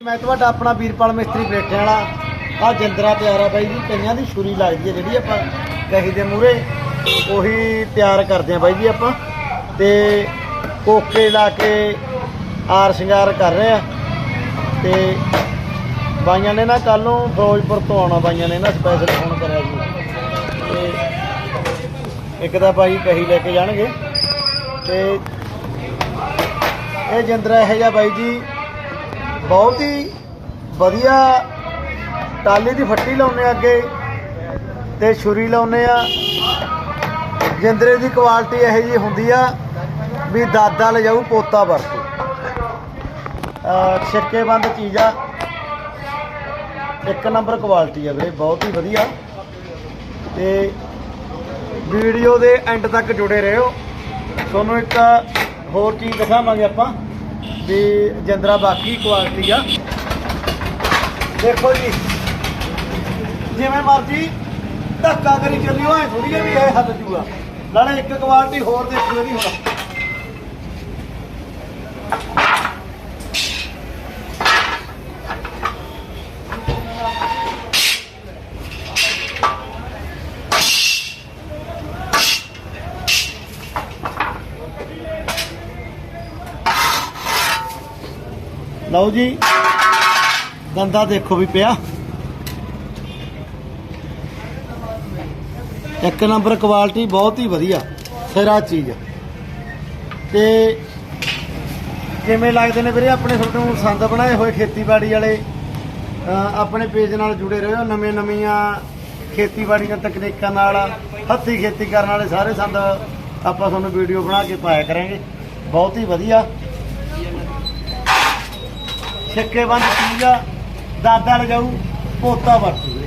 ਮੈਂ ਤੁਹਾਡਾ ਆਪਣਾ ਵੀਰਪਾਲ ਮਿਸਤਰੀ ਬੈਠੇ ਵਾਲਾ। ਆ ਜਿੰਦਰਾ ਤਿਆਰ ਆ ਬਾਈ ਜੀ, ਕਈਆਂ ਦੀ ਛੁਰੀ ਲੱਗਦੀ ਹੈ ਜਿਹੜੀ ਆਪਾਂ ਕਹੀ ਦੇ ਮੂਰੇ ਉਹੀ ਤਿਆਰ ਕਰਦੇ ਆ ਬਾਈ ਜੀ ਆਪਾਂ। ਤੇ ਕੋਕੇ ਲਾ ਕੇ ਆਰ ਸ਼ਿੰਗਾਰ ਕਰ ਰਹੇ ਆ। ਤੇ ਬਾਈਆਂ ਨੇ ਨਾ ਕੱਲ ਨੂੰ ਫਿਰੋਜ਼ਪੁਰ ਤੋਂ ਆਉਣਾ, ਬਾਈਆਂ ਨੇ ਨਾ ਸਪੈਸ਼ਲ ਫੋਨ ਕਰਿਆ ਜੀ। ਤੇ ਇੱਕ ਤਾਂ ਬਾਈ ਕਹੀ ਲੈ ਕੇ ਜਾਣਗੇ। ਤੇ ਇਹ ਜਿੰਦਰਾ ਇਹ ਜਿਹਾ ਬਾਈ ਜੀ ਬਹੁਤ ਹੀ ਵਧੀਆ ਟਾਲੀ ਦੀ ਫੱਟੀ ਲਾਉਨੇ ਆ ਅੱਗੇ ਤੇ ਛੁਰੀ ਲਾਉਨੇ ਆ ਜਿੰਦਰੇ ਦੀ ਕੁਆਲਿਟੀ ਇਹੋ ਜੀ ਹੁੰਦੀ ਆ ਵੀ ਦਾਦਾ ਲਿਜਾਊ, ਪੋਤਾ ਵਰਤੂ। ਅਹ ਚੀਜ਼ ਆ। ਇੱਕ ਨੰਬਰ ਕੁਆਲਿਟੀ ਆ ਵੀਰੇ, ਬਹੁਤ ਹੀ ਵਧੀਆ। ਤੇ ਵੀਡੀਓ ਦੇ ਐਂਡ ਤੱਕ ਜੁੜੇ ਰਹੋ। ਤੁਹਾਨੂੰ ਇੱਕ ਹੋਰ ਚੀਜ਼ ਦਿਖਾਵਾਂਗੇ ਆਪਾਂ। ਵੀ ਜਿੰਦਰਾ ਬਾਕੀ ਕੁਆਲਿਟੀ ਆ। ਦੇਖੋ ਜੀ, ਜਿਵੇਂ ਮਰਜ਼ੀ ਧੱਕਾ ਕਰੀ ਚੱਲਿਓ ਐ ਥੋੜੀ ਵੀ ਇਹ ਹੱਲ ਜੂਗਾ। ਨਾਲੇ ਇੱਕ ਕੁਆਲਿਟੀ ਹੋਰ ਦੇਖੋ ਇਹਦੀ ਹੁਣ। ਲਓ ਜੀ। ਦੰਦਾ ਦੇਖੋ ਵੀ ਪਿਆ। ਇੱਕ ਨੰਬਰ ਕੁਆਲਿਟੀ ਬਹੁਤ ਹੀ ਵਧੀਆ, ਸਿਰਾ ਚੀਜ਼। ਤੇ ਕਿਵੇਂ ਲੱਗਦੇ ਨੇ ਵੀਰੇ ਆਪਣੇ ਤੁਹਾਨੂੰ ਸੰਦ ਬਣਾਏ ਹੋਏ ਖੇਤੀਬਾੜੀ ਵਾਲੇ? ਆਪਣੇ ਪੇਜ ਨਾਲ ਜੁੜੇ ਰਹੋ, ਨਵੇਂ ਨਵੀਆਂ ਖੇਤੀਬਾੜੀ ਦੀਆਂ ਤਕਨੀਕਾਂ ਨਾਲ, ਹੱਥੀ ਖੇਤੀ ਕਰਨ ਵਾਲੇ ਸਾਰੇ ਸੰਦ ਆਪਾਂ ਤੁਹਾਨੂੰ ਵੀਡੀਓ ਬਣਾ ਕੇ ਪਾਇਆ ਕਰਾਂਗੇ। ਬਹੁਤ ਹੀ ਵਧੀਆ। ਛੱਕੇ ਬੰਦ ਚੀਜ਼ ਆ? ਦਾਦਾ ਲਜਾਊ ਪੋਤਾ ਵਰਤੂ।